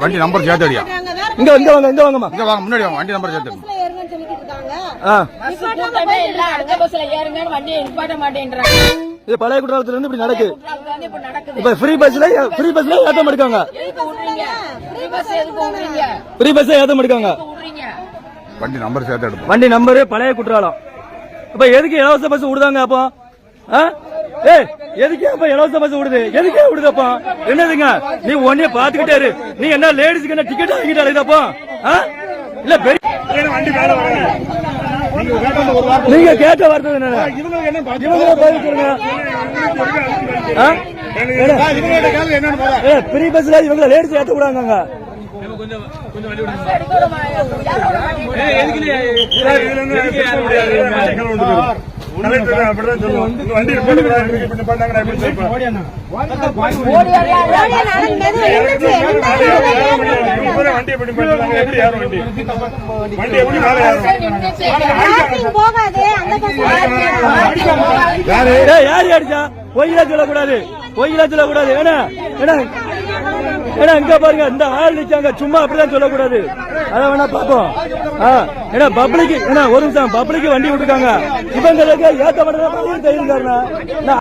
வண்டி நம்பர் சேர்த்து அடியா. மாட்டாங்க. வேற இங்க இங்க வாங்க இங்க வாங்கம்மா. இங்க வாங்க முன்னாடி வாங்க வண்டி நம்பர் சேர்த்து இது பழைய குற்றாலத்துல இருந்து இப்படி நடக்கு. இப்ப நடக்குது. இப்ப ஃப்ரீ பஸ்ல ஃப்ரீ பஸ்ல ஏத்த மாட்டாங்க எதுக்கு விடுறீங்க ஃப்ரீ பஸ் எதுக்கு விடுறீங்க? ஃப்ரீ பஸ் ஏத்த மாட்டாங்க எதுக்கு விடுறீங்க? வண்டி நம்பர் சேர்த்து வண்டி நம்பரு பழைய குற்றாலம். இப்ப எதுக்கு இலவச பஸ் விடுதாங்க அப்போ? ஏய் எதுக்கு அப்ப இலவச பஸ் விடுது? எதுக்கே விடுது அப்போ? என்னதுங்க? நீ ஒன்னே பாத்துக்கிட்டே இரு. நீ என்ன லேடிஸ்க்கு என்ன டிக்கெட் வாங்கிட்டு அழைக்குது அப்போ? ஆ? இல்ல பெரிய நீங்க கேட்ட வார்த்தை என்ன இவங்க பதில் சொல்லுங்க? ஏ, ஃப்ரீ பஸ்ல இவங்க லேடிஸ் ஏத்த கூடாங்க பஸ் ஏய், யாரு அடிச்சா பொய்யில சொல்லக்கூடாது பொய்யில சொல்லக்கூடாது ஏன்னா ஏன்னா ஏன்னா இங்க பாருங்க இந்த ஆள் நிக்காங்க சும்மா அப்படிதான் சொல்லக்கூடாது. அதை வேணா பாப்போம் ஏன்னா பப்ளிக் ஏன்னா ஒரு நிமிஷம் பப்ளிக் வண்டி விட்டுருக்காங்க. இவங்களுக்கு ஏத்த மட்டும் தெரியுங்க